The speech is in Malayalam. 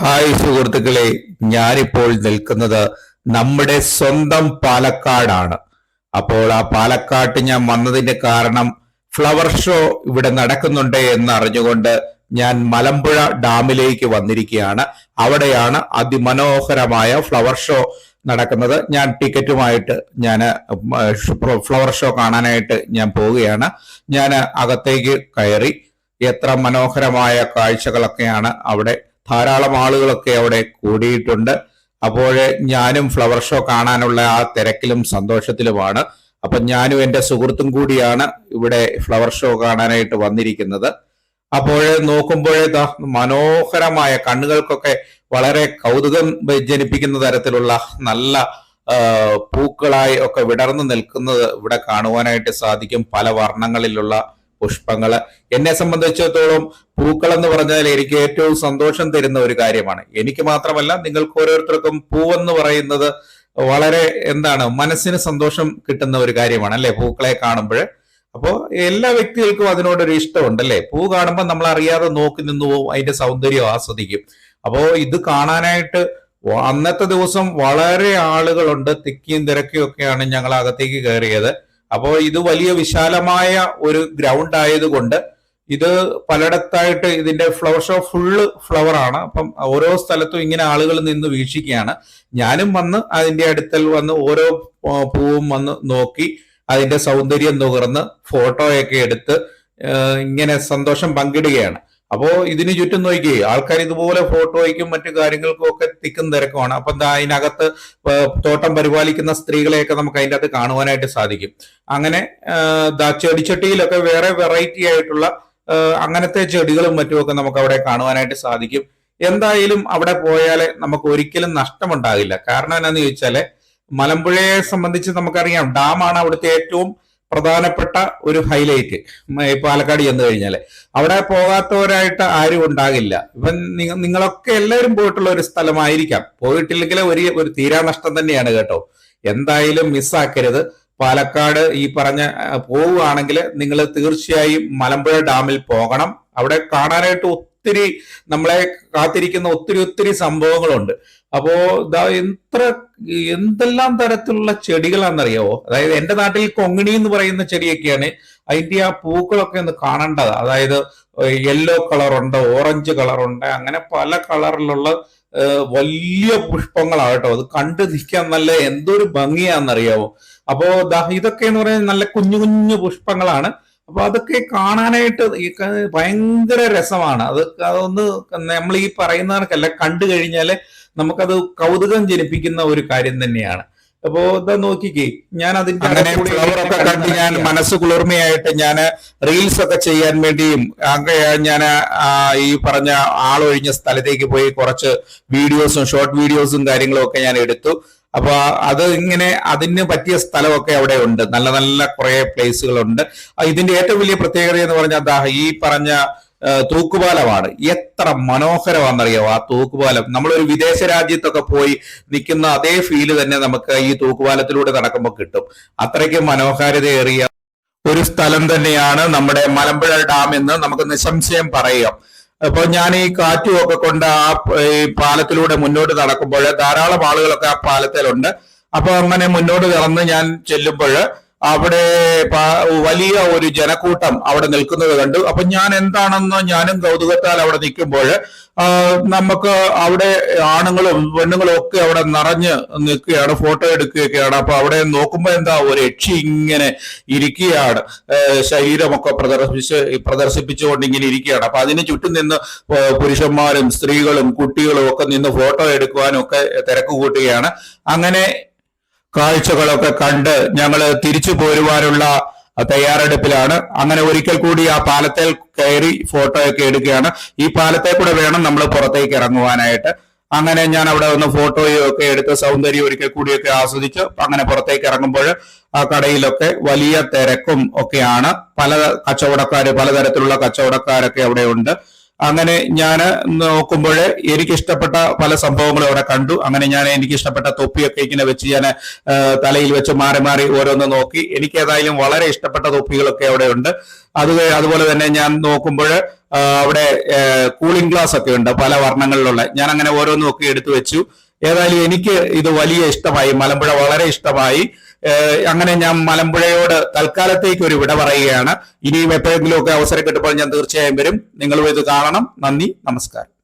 ഹായ് സുഹൃത്തുക്കളെ ഞാനിപ്പോൾ നിൽക്കുന്നത് നമ്മുടെ സ്വന്തം പാലക്കാടാണ്. അപ്പോൾ ആ പാലക്കാട്ട് ഞാൻ വന്നതിന്റെ കാരണം ഫ്ലവർ ഷോ ഇവിടെ നടക്കുന്നുണ്ട് എന്ന് അറിഞ്ഞുകൊണ്ട് ഞാൻ മലമ്പുഴ ഡാമിലേക്ക് വന്നിരിക്കുകയാണ്. അവിടെയാണ് അതിമനോഹരമായ ഫ്ലവർ ഷോ നടക്കുന്നത്. ഞാൻ ടിക്കറ്റുമായിട്ട് ഞാൻ ഫ്ലവർ ഷോ കാണാനായിട്ട് ഞാൻ പോവുകയാണ്. ഞാൻ അകത്തേക്ക് കയറി എത്ര മനോഹരമായ കാഴ്ചകളൊക്കെയാണ് അവിടെ ധാരാളം ആളുകളൊക്കെ അവിടെ കൂടിയിട്ടുണ്ട്. അപ്പോൾ ഞാനും ഫ്ലവർ ഷോ കാണാനുള്ള ആ തിരക്കിലും സന്തോഷത്തിലുമാണ്. അപ്പൊ ഞാനും എന്റെ സുഹൃത്തും കൂടിയാണ് ഇവിടെ ഫ്ലവർ ഷോ കാണാനായിട്ട് വന്നിരിക്കുന്നത്. അപ്പോൾ നോക്കുമ്പോഴേ മനോഹരമായ കണ്ണുകൾക്കൊക്കെ വളരെ കൗതുകം ജനിപ്പിക്കുന്ന തരത്തിലുള്ള നല്ല പൂക്കളായി ഒക്കെ വിടർന്നു നിൽക്കുന്നത് ഇവിടെ കാണുവാനായിട്ട് സാധിക്കും. പല വർണങ്ങളിലുള്ള പുഷ്പങ്ങൾ. എന്നെ സംബന്ധിച്ചിടത്തോളം പൂക്കൾ എന്ന് പറഞ്ഞാൽ എനിക്ക് ഏറ്റവും സന്തോഷം തരുന്ന ഒരു കാര്യമാണ്. എനിക്ക് മാത്രമല്ല നിങ്ങൾക്ക് ഓരോരുത്തർക്കും പൂവെന്ന് പറയുന്നത് വളരെ എന്താണ് മനസ്സിന് സന്തോഷം കിട്ടുന്ന ഒരു കാര്യമാണ് അല്ലെ? പൂക്കളെ കാണുമ്പോൾ. അപ്പോൾ എല്ലാ വ്യക്തികൾക്കും അതിനോടൊരു ഇഷ്ടമുണ്ട് അല്ലെ? പൂ കാണുമ്പോൾ നമ്മൾ അറിയാതെ നോക്കി നിന്നു പോവും അതിന്റെ സൗന്ദര്യം ആസ്വദിക്കും. അപ്പോ ഇത് കാണാനായിട്ട് അന്നത്തെ ദിവസം വളരെ ആളുകളുണ്ട് തിക്കിയും തിരക്കിയും ഒക്കെയാണ് ഞങ്ങൾ അകത്തേക്ക് കയറിയത്. അപ്പോൾ ഇത് വലിയ വിശാലമായ ഒരു ഗ്രൗണ്ട് ആയതുകൊണ്ട് ഇത് പലയിടത്തായിട്ട് ഇതിന്റെ ഫ്ലവർ ഷോ ഫുള്ള് ഫ്ലവർ ആണ്. അപ്പം ഓരോ സ്ഥലത്തും ഇങ്ങനെ ആളുകൾ നിന്ന് വീക്ഷിക്കുകയാണ്. ഞാനും വന്ന് അതിന്റെ അടുത്തൽ വന്ന് ഓരോ പൂവും വന്ന് നോക്കി അതിന്റെ സൗന്ദര്യം നുകർന്ന് ഫോട്ടോയൊക്കെ എടുത്ത് ഇങ്ങനെ സന്തോഷം പങ്കിടുകയാണ്. അപ്പോ ഇതിന് ചുറ്റും നോക്കി ആൾക്കാർ ഇതുപോലെ ഫോട്ടോയ്ക്കും മറ്റു കാര്യങ്ങൾക്കും ഒക്കെ തിക്കും തിരക്കുമാണ്. അപ്പൊ എന്താ അതിനകത്ത് തോട്ടം പരിപാലിക്കുന്ന സ്ത്രീകളെയൊക്കെ നമുക്ക് അതിന്റെ അകത്ത് കാണുവാനായിട്ട് സാധിക്കും. അങ്ങനെ ചെടിച്ചട്ടിയിലൊക്കെ വേറെ വെറൈറ്റി ആയിട്ടുള്ള അങ്ങനത്തെ ചെടികളും മറ്റുമൊക്കെ നമുക്ക് അവിടെ കാണുവാനായിട്ട് സാധിക്കും. എന്തായാലും അവിടെ പോയാൽ നമുക്ക് ഒരിക്കലും നഷ്ടമുണ്ടാകില്ല. കാരണം എന്നാന്ന് ചോദിച്ചാൽ മലമ്പുഴയെ സംബന്ധിച്ച് നമുക്കറിയാം ഡാമാണ് അവിടുത്തെ ഏറ്റവും പ്രധാനപ്പെട്ട ഒരു ഹൈലൈറ്റ് പാലക്കാട് ചെന്ന് കഴിഞ്ഞാൽ. അവിടെ പോകാത്തവരായിട്ട് ആരും ഉണ്ടാകില്ല. നിങ്ങ- നിങ്ങളൊക്കെ എല്ലാവരും പോയിട്ടുള്ള ഒരു സ്ഥലമായിരിക്കാം. പോയിട്ടില്ലെങ്കിൽ ഒരു ഒരു തീരാനഷ്ടം തന്നെയാണ് കേട്ടോ. എന്തായാലും മിസ്സാക്കരുത് പാലക്കാട് ഈ പറഞ്ഞ പോവുകയാണെങ്കിൽ നിങ്ങൾ തീർച്ചയായും മലമ്പുഴ ഡാമിൽ പോകണം. അവിടെ കാണാനായിട്ട് ഒത്തിരി നമ്മളെ കാത്തിരിക്കുന്ന ഒത്തിരി ഒത്തിരി സംഭവങ്ങളുണ്ട്. അപ്പോ എത്ര എന്തെല്ലാം തരത്തിലുള്ള ചെടികളാണെന്നറിയാവോ? അതായത് എന്റെ നാട്ടിൽ കൊങ്ങിണി എന്ന് പറയുന്ന ചെടിയൊക്കെയാണ് അതിന്റെ ആ പൂക്കളൊക്കെ ഒന്ന് കാണേണ്ടത്. അതായത് യെല്ലോ കളറുണ്ട് ഓറഞ്ച് കളറുണ്ട് അങ്ങനെ പല കളറിലുള്ള വലിയ പുഷ്പങ്ങളാണ് കേട്ടോ. അത് കണ്ടു നിൽക്കാൻ നല്ല എന്തൊരു ഭംഗിയാണെന്നറിയാവോ? അപ്പോ ഇതൊക്കെ എന്ന് പറയുന്നത് നല്ല കുഞ്ഞു കുഞ്ഞു പുഷ്പങ്ങളാണ്. അപ്പൊ അതൊക്കെ കാണാനായിട്ട് ഭയങ്കര രസമാണ്. അത് അതൊന്ന് നമ്മൾ ഈ പറയുന്നവർക്കല്ല കണ്ടു കഴിഞ്ഞാൽ നമുക്കത് കൗതുകം ജനിപ്പിക്കുന്ന ഒരു കാര്യം തന്നെയാണ്. അപ്പോ ഇതാ നോക്കിക്കേ ഞാൻ അതിന്റെ അങ്ങനെ ഇടയ്ക്കൂടി ഒക്കെ കണ്ട് ഞാൻ മനസ്സ് കുളിർമയായിട്ട് ഞാൻ റീൽസ് ഒക്കെ ചെയ്യാൻ വേണ്ടിയും ഞാൻ ഈ പറഞ്ഞ ആളൊഴിഞ്ഞ സ്ഥലത്തേക്ക് പോയി കുറച്ച് വീഡിയോസും ഷോർട്ട് വീഡിയോസും കാര്യങ്ങളും ഒക്കെ ഞാൻ എടുത്തു. അപ്പൊ അത് ഇങ്ങനെ അതിന് പറ്റിയ സ്ഥലമൊക്കെ അവിടെ ഉണ്ട്. നല്ല നല്ല കുറെ പ്ലേസുകളുണ്ട് ഇതിന്റെ ഏറ്റവും വലിയ പ്രത്യേകത എന്ന് പറഞ്ഞാൽ ഈ പറഞ്ഞ തൂക്കുപാലമാണ്. എത്ര മനോഹരമാണെന്നറിയോ? ആ തൂക്കുപാലം. നമ്മളൊരു വിദേശ രാജ്യത്തൊക്കെ പോയി നിൽക്കുന്ന അതേ ഫീൽ തന്നെ നമുക്ക് ഈ തൂക്കുപാലത്തിലൂടെ നടക്കുമ്പോൾ കിട്ടും. അത്രയ്ക്ക് മനോഹാരിതയേറിയ ഒരു സ്ഥലം തന്നെയാണ് നമ്മുടെ മലമ്പുഴ ഡാം എന്ന് നമുക്ക് നിസ്സംശയം പറയാം. അപ്പൊ ഞാൻ ഈ കാറ്റും ഒക്കെ കൊണ്ട് ആ പാലത്തിലൂടെ മുന്നോട്ട് നടക്കുമ്പോൾ ധാരാളം ആളുകളൊക്കെ ആ പാലത്തിലുണ്ട്. അപ്പൊ അങ്ങനെ മുന്നോട്ട് നടന്ന് ഞാൻ ചെല്ലുമ്പോൾ അവിടെ വലിയ ഒരു ജനക്കൂട്ടം അവിടെ നിൽക്കുന്നത് കണ്ടു. അപ്പൊ ഞാൻ എന്താണെന്ന് ഞാനും കൗതുകത്താൽ അവിടെ നിൽക്കുമ്പോൾ നമുക്ക് അവിടെ ആണുങ്ങളും പെണ്ണുങ്ങളും ഒക്കെ അവിടെ നിറഞ്ഞ് നിൽക്കുകയാണ് ഫോട്ടോ എടുക്കുകയൊക്കെയാണ്. അപ്പൊ അവിടെ നോക്കുമ്പോൾ എന്താ ഒരു യക്ഷി ഇങ്ങനെ ഇരിക്കുകയാണ്. ശരീരമൊക്കെ പ്രദർശിപ്പിച്ച് പ്രദർശിപ്പിച്ചുകൊണ്ട് ഇങ്ങനെ ഇരിക്കുകയാണ്. അപ്പൊ അതിന് ചുറ്റും നിന്ന് പുരുഷന്മാരും സ്ത്രീകളും കുട്ടികളും ഒക്കെ നിന്ന് ഫോട്ടോ എടുക്കുവാനും ഒക്കെ തിരക്ക് കൂട്ടുകയാണ്. അങ്ങനെ കാഴ്ചകളൊക്കെ കണ്ട് ഞങ്ങൾ തിരിച്ചു പോരുവാനുള്ള തയ്യാറെടുപ്പിലാണ്. അങ്ങനെ ഒരിക്കൽ കൂടി ആ പാലത്തിൽ കയറി ഫോട്ടോയൊക്കെ എടുക്കുകയാണ്. ഈ പാലത്തെ കൂടെ വേണം നമ്മൾ പുറത്തേക്ക് ഇറങ്ങുവാനായിട്ട്. അങ്ങനെ ഞാൻ അവിടെ ഒന്ന് ഫോട്ടോയും ഒക്കെ എടുത്ത് സൗന്ദര്യം ഒരിക്കൽ കൂടിയൊക്കെ ആസ്വദിച്ചു അങ്ങനെ പുറത്തേക്ക് ഇറങ്ങുമ്പോൾ ആ കടയിലൊക്കെ വലിയ തിരക്കും ഒക്കെയാണ്. പല കച്ചവടക്കാർ പലതരത്തിലുള്ള കച്ചവടക്കാരൊക്കെ അവിടെ ഉണ്ട്. അങ്ങനെ ഞാൻ നോക്കുമ്പോൾ എനിക്ക് ഇഷ്ടപ്പെട്ട പല സംഭവങ്ങളും അവിടെ കണ്ടു. അങ്ങനെ ഞാൻ എനിക്ക് ഇഷ്ടപ്പെട്ട തൊപ്പിയൊക്കെ ഇങ്ങനെ വെച്ച് ഞാൻ തലയിൽ വെച്ച് മാറി മാറി ഓരോന്ന് നോക്കി. എനിക്ക് ഏതായാലും വളരെ ഇഷ്ടപ്പെട്ട തൊപ്പികളൊക്കെ അവിടെ ഉണ്ട്. അത് അതുപോലെ തന്നെ ഞാൻ നോക്കുമ്പോൾ അവിടെ കൂളിംഗ് ഗ്ലാസ് ഒക്കെ ഉണ്ട് പല വർണങ്ങളിലുള്ള. ഞാൻ അങ്ങനെ ഓരോന്നും ഒക്കെ എടുത്തു വെച്ചു. ഏതായാലും എനിക്ക് ഇത് വലിയ ഇഷ്ടമായി. മലമ്പുഴ വളരെ ഇഷ്ടമായി. അങ്ങനെ ഞാൻ മലമ്പുഴയോട് തൽക്കാലത്തേക്ക് ഒരു വിട പറയുകയാണ്. ഇനിയും എപ്പോഴെങ്കിലും ഒക്കെ അവസരം കിട്ടുമ്പോൾ ഞാൻ തീർച്ചയായും വരും. നിങ്ങളും ഇത് കാണണം. നന്ദി. നമസ്കാരം.